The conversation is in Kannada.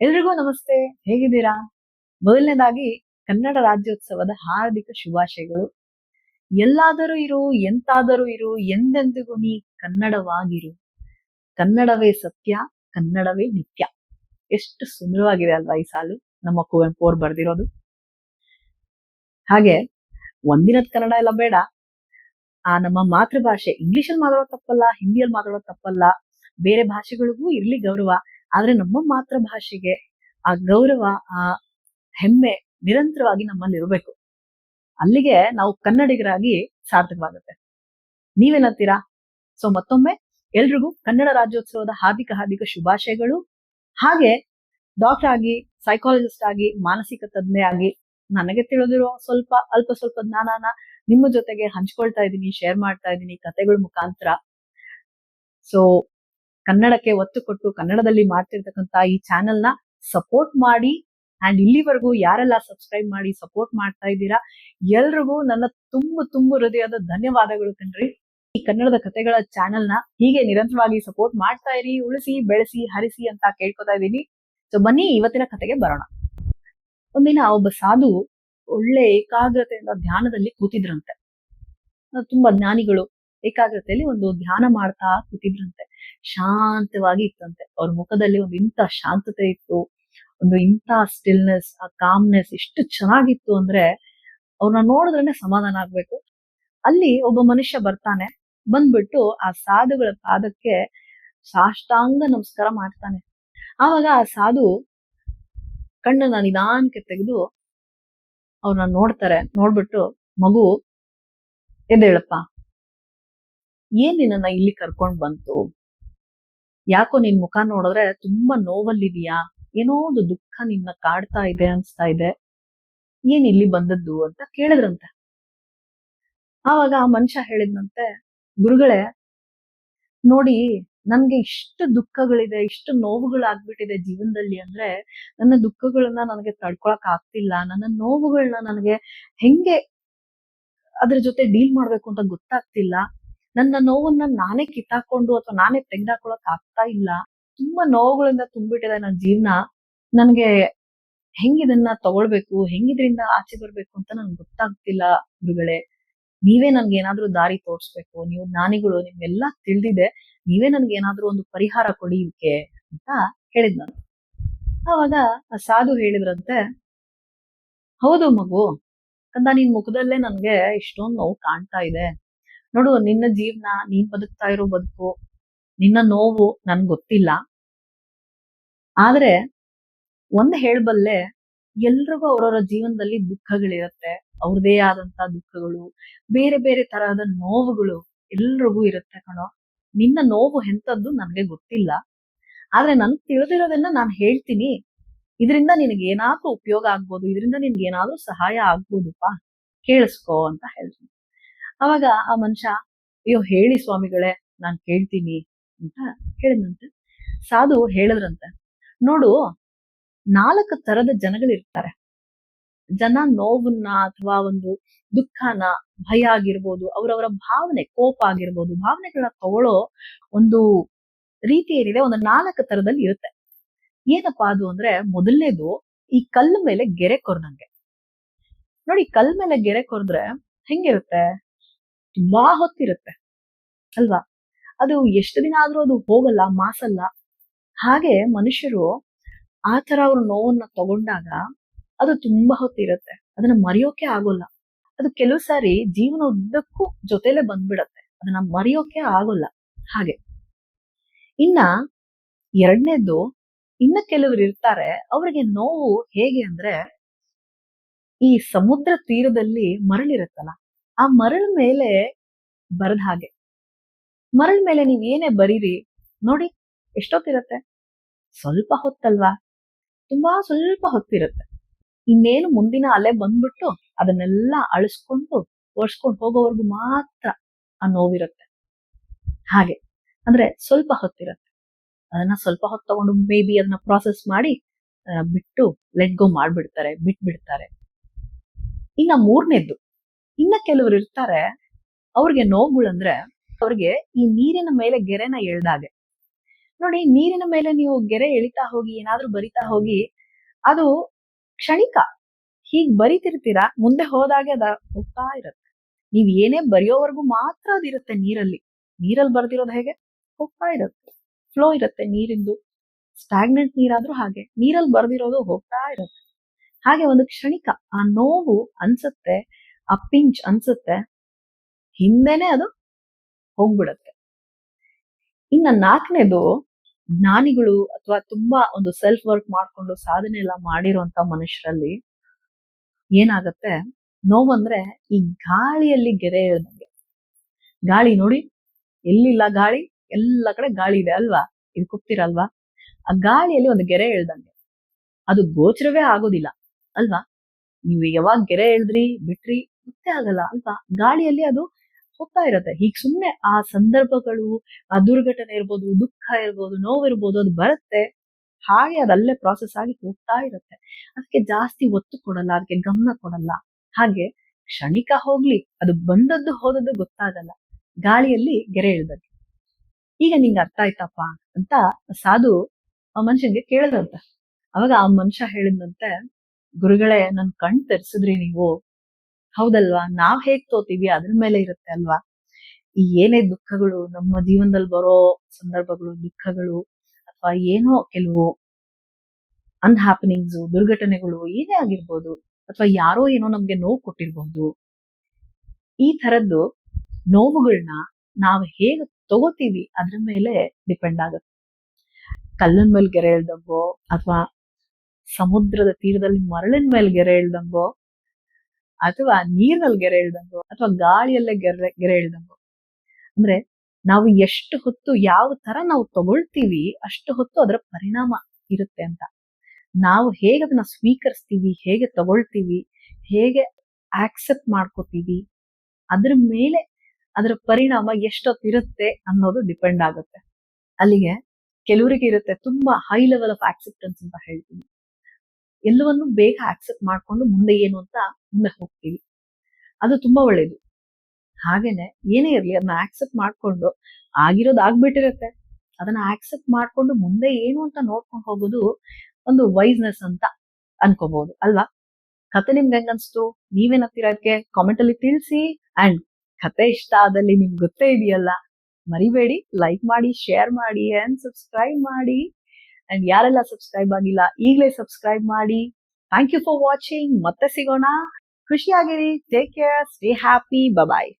ಎಲ್ರಿಗೂ ನಮಸ್ತೆ, ಹೇಗಿದ್ದೀರಾ? ಮೊದಲನೇದಾಗಿ ಕನ್ನಡ ರಾಜ್ಯೋತ್ಸವದ ಹಾರ್ದಿಕ ಶುಭಾಶಯಗಳು. ಎಲ್ಲಾದರೂ ಇರು, ಎಂತಾದರೂ ಇರು, ಎಂದೆಂದಿಗೂ ನೀ ಕನ್ನಡವಾಗಿರು. ಕನ್ನಡವೇ ಸತ್ಯ, ಕನ್ನಡವೇ ನಿತ್ಯ. ಎಷ್ಟು ಸುಂದರವಾಗಿದೆ ಅಲ್ವಾ ಈ ಸಾಲು? ನಮ್ಮ ಕುವೆಂಪು ಅವ್ರು ಬರ್ದಿರೋದು. ಹಾಗೆ, ಒಂದಿನದ ಕನ್ನಡ ಎಲ್ಲ ಬೇಡ. ಆ ನಮ್ಮ ಮಾತೃಭಾಷೆ, ಇಂಗ್ಲಿಷಲ್ಲಿ ಮಾತಾಡೋದು ತಪ್ಪಲ್ಲ, ಹಿಂದಿಯಲ್ಲಿ ಮಾತಾಡೋದು ತಪ್ಪಲ್ಲ. ಬೇರೆ ಭಾಷೆಗಳಿಗೂ ಇರ್ಲಿ ಗೌರವ. ಆದ್ರೆ ನಮ್ಮ ಮಾತೃಭಾಷೆಗೆ ಆ ಗೌರವ, ಆ ಹೆಮ್ಮೆ ನಿರಂತರವಾಗಿ ನಮ್ಮಲ್ಲಿ ಇರಬೇಕು. ಅಲ್ಲಿಗೆ ನಾವು ಕನ್ನಡಿಗರಾಗಿ ಸಾರ್ಥಕವಾಗುತ್ತೆ. ನೀವೇನಂತೀರಾ ಸೊ ಮತ್ತೊಮ್ಮೆ, ಎಲ್ರಿಗೂ ಕನ್ನಡ ರಾಜ್ಯೋತ್ಸವದ ಹಾರ್ದಿಕ ಹಾರ್ದಿಕ ಶುಭಾಶಯಗಳು. ಹಾಗೆ ಡಾಕ್ಟರ್ ಆಗಿ ಸೈಕಾಲಜಿಸ್ಟ್ ಆಗಿ, ಮಾನಸಿಕ ತಜ್ಞೆ ಆಗಿ ನನಗೆ ತಿಳಿದಿರೋ ಸ್ವಲ್ಪ, ಅಲ್ಪ ಸ್ವಲ್ಪ ಜ್ಞಾನನ ನಿಮ್ಮ ಜೊತೆಗೆ ಹಂಚ್ಕೊಳ್ತಾ ಇದ್ದೀನಿ ಶೇರ್ ಮಾಡ್ತಾ ಇದ್ದೀನಿ ಕತೆಗಳ ಮುಖಾಂತರ. ಸೊ ಕನ್ನಡಕ್ಕೆ ಒತ್ತು ಕೊಟ್ಟು ಕನ್ನಡದಲ್ಲಿ ಮಾಡ್ತಿರ್ತಕ್ಕಂತ ಈ ಚಾನೆಲ್ನ ಸಪೋರ್ಟ್ ಮಾಡಿ ಅಂಡ್ ಇಲ್ಲಿವರೆಗೂ ಯಾರೆಲ್ಲ ಸಬ್ಸ್ಕ್ರೈಬ್ ಮಾಡಿ ಸಪೋರ್ಟ್ ಮಾಡ್ತಾ ಇದ್ದೀರಾ, ಎಲ್ರಿಗೂ ನನ್ನ ತುಂಬ ತುಂಬ ಹೃದಯದ ಧನ್ಯವಾದಗಳು ಕಣ್ರಿ. ಈ ಕನ್ನಡದ ಕತೆಗಳ ಚಾನೆಲ್ನ ಹೀಗೆ ನಿರಂತರವಾಗಿ ಸಪೋರ್ಟ್ ಮಾಡ್ತಾ ಇರಿ, ಉಳಿಸಿ, ಬೆಳೆಸಿ, ಹರಿಸಿ ಅಂತ ಕೇಳ್ಕೊತಾ ಇದ್ದೀನಿ. ಸೊ ಬನ್ನಿ ಇವತ್ತಿನ ಕತೆಗೆ ಬರೋಣ. ಒಂದಿನ ಒಬ್ಬ ಸಾಧು ಒಳ್ಳೆ ಏಕಾಗ್ರತೆಯಿಂದ ಧ್ಯಾನದಲ್ಲಿ ಕೂತಿದ್ರಂತೆ. ತುಂಬಾ ಜ್ಞಾನಿಗಳು ಏಕಾಗ್ರತೆಯಲ್ಲಿ ಒಂದು ಧ್ಯಾನ ಮಾಡ್ತಾ ಕೂತಿದ್ರಂತೆ. ಶಾಂತವಾಗಿ ಇತ್ತಂತೆ ಅವ್ರ ಮುಖದಲ್ಲಿ ಒಂದು ಇಂಥ ಶಾಂತತೆ ಇತ್ತು, ಒಂದು ಇಂಥ ಸ್ಟಿಲ್ನೆಸ್ ಆ ಕಾಮ್ನೆಸ್ ಎಷ್ಟು ಚೆನ್ನಾಗಿತ್ತು ಅಂದ್ರೆ ಅವ್ರನ್ನ ನೋಡಿದ್ರೇನೆ ಸಮಾಧಾನ ಆಗ್ಬೇಕು. ಅಲ್ಲಿ ಒಬ್ಬ ಮನುಷ್ಯ ಬರ್ತಾನೆ, ಬಂದ್ಬಿಟ್ಟು ಆ ಸಾಧುಗಳ ಪಾದಕ್ಕೆ ಸಾಷ್ಟಾಂಗ ನಮಸ್ಕಾರ ಮಾಡ್ತಾನೆ. ಆವಾಗ ಆ ಸಾಧು ಕಣ್ಣನ್ನ ನಿಧಾನಕ್ಕೆ ತೆಗೆದು ಅವ್ರನ್ನ ನೋಡ್ತಾರೆ, ನೋಡ್ಬಿಟ್ಟು, ಮಗು, ಎದ್ದೇಳಪ್ಪ. ಏನ್ ನಿನ್ನನ್ನ ಇಲ್ಲಿ ಕರ್ಕೊಂಡ್ ಬಂತು? ಯಾಕೋ ನಿನ್ ಮುಖ ನೋಡಿದ್ರೆ ತುಂಬಾ ನೋವಲ್ಲಿದೀಯಾ? ಏನೋ ಒಂದು ದುಃಖ ನಿನ್ನ ಕಾಡ್ತಾ ಇದೆ ಅನ್ಸ್ತಾ ಇದೆ. ಏನ್ ಇಲ್ಲಿ ಬಂದದ್ದು ಅಂತ ಕೇಳಿದ್ರಂತೆ. ಆವಾಗ ಆ ಮನುಷ್ಯ ಹೇಳಿದ್ನಂತೆ, ಗುರುಗಳೇ, ನೋಡಿ, ನನ್ಗೆ ಇಷ್ಟು ದುಃಖಗಳಿದೆ, ಇಷ್ಟು ನೋವುಗಳಾಗ್ಬಿಟ್ಟಿದೆ ಜೀವನದಲ್ಲಿ ಅಂದ್ರೆ ನನ್ನ ದುಃಖಗಳನ್ನ ನನಗೆ ತಡ್ಕೊಳಕ್ ಆಗ್ತಿಲ್ಲ. ನನ್ನ ನೋವುಗಳನ್ನ ನನಗೆ ಹೆಂಗೆ ಅದ್ರ ಜೊತೆ ಡೀಲ್ ಮಾಡ್ಬೇಕು ಅಂತ ಗೊತ್ತಾಗ್ತಿಲ್ಲ. ನನ್ನ ನೋವನ್ನ ನಾನೇ ಕಿತ್ತಾಕೊಂಡು ಅಥವಾ ನಾನೇ ತೆಗೆದಾಕೊಳಕ್ ಆಗ್ತಾ ಇಲ್ಲ. ತುಂಬಾ ನೋವುಗಳಿಂದ ತುಂಬಿಟ್ಟಿದೆ ನನ್ನ ಜೀವನ. ನನ್ಗೆ ಹೆಂಗಿದನ್ನ ತಗೊಳ್ಬೇಕು, ಹೆಂಗಿದ್ರಿಂದ ಆಚೆ ಬರ್ಬೇಕು ಅಂತ ನನ್ಗೆ ಗೊತ್ತಾಗ್ತಿಲ್ಲ ಗುರುಗಳೇ. ನೀವೇ ನನ್ಗೆ ಏನಾದ್ರೂ ದಾರಿ ತೋರ್ಸ್ಬೇಕು, ನೀವು ಜ್ಞಾನಿಗಳು, ನಿಮ್ಗೆಲ್ಲ ತಿಳಿದಿದೆ. ನೀವೇ ನನ್ಗೆ ಏನಾದ್ರೂ ಒಂದು ಪರಿಹಾರ ಕೊಡಿ ಇದಕ್ಕೆ ಅಂತ ಹೇಳಿದ್ ನಾನು. ಆವಾಗ ಆ ಸಾಧು ಹೇಳಿದ್ರಂತೆ, ಹೌದು ಮಗು, ಕಂದ ನಿನ್ ಮುಖದಲ್ಲೇ ನನ್ಗೆ ಇಷ್ಟೊಂದು ನೋವು ಕಾಣ್ತಾ ಇದೆ. ನೋಡು, ನಿನ್ನ ಜೀವನ ನೀನ್ ಬದುಕ್ತಾ ಇರೋ ಬದುಕು, ನಿನ್ನ ನೋವು ನನ್ ಗೊತ್ತಿಲ್ಲ. ಆದ್ರೆ ಒಂದ್ ಹೇಳ್ಬಲ್ಲೆ ಎಲ್ರಿಗೂ ಅವರವರ ಜೀವನದಲ್ಲಿ ದುಃಖಗಳಿರತ್ತೆ. ಅವ್ರದೇ ಆದಂತ ದುಃಖಗಳು, ಬೇರೆ ಬೇರೆ ತರಹದ ನೋವುಗಳು ಎಲ್ರಿಗೂ ಇರುತ್ತೆ ಕಣೋ. ನಿನ್ನ ನೋವು ಎಂತದ್ದು ನನ್ಗೆ ಗೊತ್ತಿಲ್ಲ. ಆದ್ರೆ ನನ್ಗೆ ತಿಳಿದಿರೋದನ್ನ ನಾನು ಹೇಳ್ತೀನಿ. ಇದರಿಂದ ನಿನಗೆ ಏನಾದ್ರೂ ಉಪಯೋಗ ಆಗ್ಬೋದು, ಇದರಿಂದ ನಿನ್ಗೆ ಏನಾದ್ರೂ ಸಹಾಯ ಆಗ್ಬೋದಪ್ಪ. ಕೇಳಿಸ್ಕೋ ಅಂತ ಹೇಳ್ತೀನಿ. ಅವಾಗ ಆ ಮನುಷ್ಯ, ಅಯ್ಯೋ, ಹೇಳಿ ಸ್ವಾಮಿಗಳೇ, ನಾನ್ ಕೇಳ್ತೀನಿ ಅಂತ ಹೇಳಿದ್ನಂತೆ ಸಾಧು ಹೇಳಿದ್ರಂತೆ, ನೋಡು, ನಾಲ್ಕು ತರದ ಜನಗಳಿರ್ತಾರೆ. ಜನ ನೋವನ್ನ ಅಥವಾ ಒಂದು ದುಃಖನ, ಭಯ ಆಗಿರ್ಬೋದು, ಅವರವರ ಭಾವನೆ, ಕೋಪ ಆಗಿರ್ಬೋದು, ಭಾವನೆಗಳನ್ನ ತಗೊಳ್ಳೋ ಒಂದು ರೀತಿ ಏನಿದೆ, ಒಂದು ನಾಲ್ಕು ತರದಲ್ಲಿ ಇರುತ್ತೆ. ಏನಪ್ಪಾ ಅದು ಅಂದ್ರೆ, ಮೊದಲನೇದು ಈ ಕಲ್ಲು ಮೇಲೆ ಗೆರೆ ಕೊರ್ದಂಗೆ. ನೋಡಿ ಕಲ್ ಮೇಲೆ ಗೆರೆ ಕೊರ್ದ್ರೆ ಹೆಂಗಿರುತ್ತೆ? ತುಂಬಾ ಹೊತ್ತಿರುತ್ತೆ. ಅಲ್ವಾ? ಅದು ಎಷ್ಟು ದಿನ ಆದ್ರೂ ಅದು ಹೋಗಲ್ಲ, ಮಾಸಲ್ಲ. ಹಾಗೆ ಮನುಷ್ಯರು ಆ ತರ ಅವ್ರ ನೋವನ್ನ ತಗೊಂಡಾಗ ಅದು ತುಂಬಾ ಹೊತ್ತಿರುತ್ತೆ. ಅದನ್ನ ಮರೆಯೋಕೆ ಆಗೋಲ್ಲ. ಅದು ಕೆಲವು ಸಾರಿ ಜೀವನ ಉದ್ದಕ್ಕೂ ಜೊತೆಲೆ ಬಂದ್ಬಿಡತ್ತೆ. ಅದನ್ನ ಮರೆಯೋಕೆ ಆಗೋಲ್ಲ. ಹಾಗೆ. ಇನ್ನ ಎರಡನೇದು ಇನ್ನ ಕೆಲವರು ಇರ್ತಾರೆ. ಅವ್ರಿಗೆ ನೋವು ಹೇಗೆ ಅಂದ್ರೆ ಈ ಸಮುದ್ರ ತೀರದಲ್ಲಿ ಮರಳಿರುತ್ತಲ್ಲ ಆ ಮರಳ ಮೇಲೆ ಬರದ ಹಾಗೆ. ಮರಳ ಮೇಲೆ ನೀವ್ ಏನೇ ಬರೀರಿ, ನೋಡಿ ಎಷ್ಟೊತ್ತಿರತ್ತೆ? ಸ್ವಲ್ಪ ಹೊತ್ತಲ್ವಾ? ತುಂಬಾ ಸ್ವಲ್ಪ ಹೊತ್ತಿರುತ್ತೆ. ಇನ್ನೇನು ಮುಂದಿನ ಅಲೆ ಬಂದ್ಬಿಟ್ಟು ಅದನ್ನೆಲ್ಲ ಅಳಿಸ್ಕೊಂಡು, ಒರ್ಸ್ಕೊಂಡು ಹೋಗೋವರೆಗೂ ಮಾತ್ರ ಆ ನೋವಿರುತ್ತೆ. ಹಾಗೆ, ಅಂದ್ರೆ ಸ್ವಲ್ಪ ಹೊತ್ತಿರುತ್ತೆ. ಅದನ್ನ ಸ್ವಲ್ಪ ಹೊತ್ತು ತಗೊಂಡು ಮೇ ಬಿ ಅದನ್ನ ಪ್ರಾಸೆಸ್ ಮಾಡಿ ಬಿಟ್ಟು ಲೆಟ್ ಗೋ ಮಾಡ್ಬಿಡ್ತಾರೆ, ಬಿಟ್ಬಿಡ್ತಾರೆ. ಇನ್ನ ಮೂರನೇದ್ದು. ಇನ್ನ ಕೆಲವರು ಇರ್ತಾರೆ, ಅವ್ರಿಗೆ ನೋವುಗಳಂದ್ರೆ ಅವ್ರಿಗೆ ಈ ನೀರಿನ ಮೇಲೆ ಗೆರೆನ ಎಳ್ದಾಗೆ. ನೋಡಿ, ನೀರಿನ ಮೇಲೆ ನೀವು ಗೆರೆ ಎಳಿತಾ ಹೋಗಿ, ಏನಾದ್ರೂ ಬರಿತಾ ಹೋಗಿ, ಅದು ಕ್ಷಣಿಕ. ಹೀಗ್ ಬರಿತಿರ್ತೀರಾ, ಮುಂದೆ ಹೋದಾಗೆ ಅದ ಹೋಗ್ತಾ ಇರತ್ತೆ. ನೀವ್ ಏನೇ ಬರೆಯೋವರೆಗೂ ಮಾತ್ರ ಅದಿರುತ್ತೆ ನೀರಲ್ಲಿ. ನೀರಲ್ಲಿ ಬರ್ದಿರೋದು ಹೇಗೆ? ಹೋಗ್ತಾ ಇರತ್ತೆ. ಫ್ಲೋ ಇರುತ್ತೆ ನೀರಿಂದು. ಸ್ಟಾಗ್ನೆಂಟ್ ನೀರಾದ್ರೂ ಹಾಗೆ. ನೀರಲ್ಲಿ ಬರ್ದಿರೋದು ಹೋಗ್ತಾ ಇರತ್ತೆ. ಹಾಗೆ ಒಂದು ಕ್ಷಣಿಕ ಆ ನೋವು ಅನ್ಸುತ್ತೆ ಆ ಪಿಂಚ್ ಅನ್ಸುತ್ತೆ, ಹಿಂದೆನೆ ಅದು ಹೋಗ್ಬಿಡತ್ತೆ. ಇನ್ನ ನಾಲ್ಕನೇದು, ಜ್ಞಾನಿಗಳು ಅಥವಾ ತುಂಬಾ ಒಂದು ಸೆಲ್ಫ್ ವರ್ಕ್ ಮಾಡ್ಕೊಂಡು ಸಾಧನೆ ಎಲ್ಲ ಮಾಡಿರುವಂತ ಮನುಷ್ಯರಲ್ಲಿ ಏನಾಗತ್ತೆ, ನೋವಂದ್ರೆ ಈ ಗಾಳಿಯಲ್ಲಿ ಗೆರೆ ಇಳ್ದಂಗೆ. ಗಾಳಿ ನೋಡಿ, ಎಲ್ಲಿಲ್ಲ ಗಾಳಿ? ಎಲ್ಲ ಕಡೆ ಗಾಳಿ ಇದೆ ಅಲ್ವಾ? ಇದು ಕೂಗ್ತಿರಲ್ವಾ? ಆ ಗಾಳಿಯಲ್ಲಿ ಒಂದು ಗೆರೆ ಇಳ್ದಂಗೆ. ಅದು ಗೋಚರವೇ ಆಗೋದಿಲ್ಲ, ಅಲ್ವಾ? ನೀವು ಯಾವಾಗ ಗೆರೆ ಎಳ್ದ್ರಿ ಬಿಟ್ರಿ ಗೊತ್ತೇ ಆಗಲ್ಲ. ಅಲ್ವಾ? ಗಾಳಿಯಲ್ಲಿ ಅದು ಹೋಗ್ತಾ ಇರತ್ತೆ. ಹೀಗ್ ಸುಮ್ನೆ ಆ ಸಂದರ್ಭಗಳು, ಆ ದುರ್ಘಟನೆ ಇರ್ಬೋದು, ದುಃಖ ಇರ್ಬೋದು, ನೋವಿರ್ಬೋದು, ಅದು ಬರುತ್ತೆ. ಹಾಗೆ ಅದಲ್ಲೇ ಪ್ರಾಸೆಸ್ ಆಗಿ ಹೋಗ್ತಾ ಇರುತ್ತೆ. ಅದಕ್ಕೆ ಜಾಸ್ತಿ ಒತ್ತು ಕೊಡಲ್ಲ, ಅದಕ್ಕೆ ಗಮನ ಕೊಡಲ್ಲ. ಹಾಗೆ ಕ್ಷಣಿಕ ಹೋಗ್ಲಿ, ಅದು ಬಂದದ್ದು ಹೋದದ್ದು ಗೊತ್ತಾಗಲ್ಲ. ಗಾಳಿಯಲ್ಲಿ ಗೆರೆ ಇಳ್ದದ್ದು ಈಗ ನಿಂಗೆ ಅರ್ಥ ಆಯ್ತಪ್ಪ ಅಂತ ಸಾಧು ಆ ಮನುಷ್ಯನ್ಗೆ ಕೇಳಿದಂತೆ. ಅವಾಗ ಆ ಮನುಷ್ಯ ಹೇಳಿದಂತೆ, ಗುರುಗಳೇ, ನನ್ ಕಣ್ ತರಿಸಿದ್ರಿ ನೀವು. ಹೌದಲ್ವಾ? ನಾವ್ ಹೇಗ್ ತೋತೀವಿ ಅದ್ರ ಮೇಲೆ ಇರುತ್ತೆ ಅಲ್ವಾ? ಈ ಏನೇ ದುಃಖಗಳು, ನಮ್ಮ ಜೀವನದಲ್ಲಿ ಬರೋ ಸಂದರ್ಭಗಳು, ದುಃಖಗಳು, ಅಥವಾ ಏನೋ ಕೆಲವು ಅನ್ಹ್ಯಾಪನಿಂಗ್ಸ್ ದುರ್ಘಟನೆಗಳು ಏನೇ ಆಗಿರ್ಬೋದು, ಅಥವಾ ಯಾರೋ ಏನೋ ನಮ್ಗೆ ನೋವು ಕೊಟ್ಟಿರ್ಬಹುದು ಈ ತರದ್ದು ನೋವುಗಳನ್ನ ನಾವು ಹೇಗೆ ತಗೋತೀವಿ ಅದ್ರ ಮೇಲೆ ಡಿಪೆಂಡ್ ಆಗುತ್ತೆ. ಕಲ್ಲನ್ ಮೇಲೆ ಗೆರೆ ಎಳ್ದಂಗೋ, ಅಥವಾ ಸಮುದ್ರದ ತೀರದಲ್ಲಿ ಮರಳಿನ ಮೇಲೆ ಗೆರೆ ಎಳ್ದಂಗೋ ಅಥವಾ ನೀರಿನಲ್ಲಿ ಗೆರೆ ಇಳ್ದಂಗೋ, ಅಥವಾ ಗಾಳಿಯಲ್ಲೇ ಗೆರೆ ಗೆರೆ ಇಳ್ದಂಗೋ. ಅಂದ್ರೆ ನಾವು ಎಷ್ಟು ಹೊತ್ತು ಯಾವ ತರ ನಾವು ತಗೊಳ್ತೀವಿ, ಅಷ್ಟು ಹೊತ್ತು ಅದರ ಪರಿಣಾಮ ಇರುತ್ತೆ ಅಂತ. ನಾವು ಹೇಗೆ ಅದನ್ನ ಸ್ವೀಕರಿಸ್ತೀವಿ, ಹೇಗೆ ತಗೊಳ್ತೀವಿ, ಹೇಗೆ ಆಕ್ಸೆಪ್ಟ್ ಮಾಡ್ಕೋತೀವಿ, ಅದ್ರ ಮೇಲೆ ಅದರ ಪರಿಣಾಮ ಎಷ್ಟೊತ್ತಿರುತ್ತೆ ಅನ್ನೋದು ಡಿಪೆಂಡ್ ಆಗುತ್ತೆ. ಅಲ್ಲಿಗೆ ಕೆಲವರಿಗೆ ಇರುತ್ತೆ ತುಂಬಾ ಹೈ ಲೆವೆಲ್ ಆಫ್ ಆಕ್ಸೆಪ್ಟೆನ್ಸ್ ಅಂತ ಹೇಳ್ತೀನಿ. ಎಲ್ಲವನ್ನು ಬೇಗ ಆಕ್ಸೆಪ್ಟ್ ಮಾಡ್ಕೊಂಡು ಮುಂದೆ ಏನು ಅಂತ ಮುಂದೆ ಹೋಗ್ತೀವಿ. ಅದು ತುಂಬಾ ಒಳ್ಳೇದು. ಹಾಗೇನೆ ಏನೇ ಇರಲಿ ಅದನ್ನ ಆಕ್ಸೆಪ್ಟ್ ಮಾಡ್ಕೊಂಡು ಆಗಿರೋದು ಆಗ್ಬಿಟ್ಟಿರುತ್ತೆ. ಅದನ್ನ ಆಕ್ಸೆಪ್ಟ್ ಮಾಡ್ಕೊಂಡು ಮುಂದೆ ಏನು ಅಂತ ನೋಡ್ಕೊಂಡು ಹೋಗೋದು ಒಂದು ವೈಸ್ನೆಸ್ ಅಂತ ಅನ್ಕೋಬಹುದು. ಅಲ್ವಾ? ಕತೆ ನಿಮ್ಗೆ ಹೆಂಗ್ ಅನ್ಸ್ತು? ಹತ್ತೀರ ಅದಕ್ಕೆ ಕಾಮೆಂಟ್ ಅಲ್ಲಿ ತಿಳಿಸಿ. ಅಂಡ್ ಕತೆ ಇಷ್ಟ ಆದಲ್ಲಿ ನಿಮ್ಗೆ ಗೊತ್ತೇ ಇದೆಯಲ್ಲ? ಮರಿಬೇಡಿ. ಲೈಕ್ ಮಾಡಿ ಶೇರ್ ಮಾಡಿ ಅಂಡ್ ಸಬ್ಸ್ಕ್ರೈಬ್ ಮಾಡಿ. ಅಂಡ್ ಯಾರೆಲ್ಲ ಸಬ್ಸ್ಕ್ರೈಬ್ ಆಗಿಲ್ಲ, ಈಗಲೇ ಸಬ್ಸ್ಕ್ರೈಬ್ ಮಾಡಿ. ಥ್ಯಾಂಕ್ ಯು ಫಾರ್ ವಾಚಿಂಗ್ ಮತ್ತೆ ಸಿಗೋಣ. ಖುಷಿಯಾಗಿರಿ. Take care stay happy bye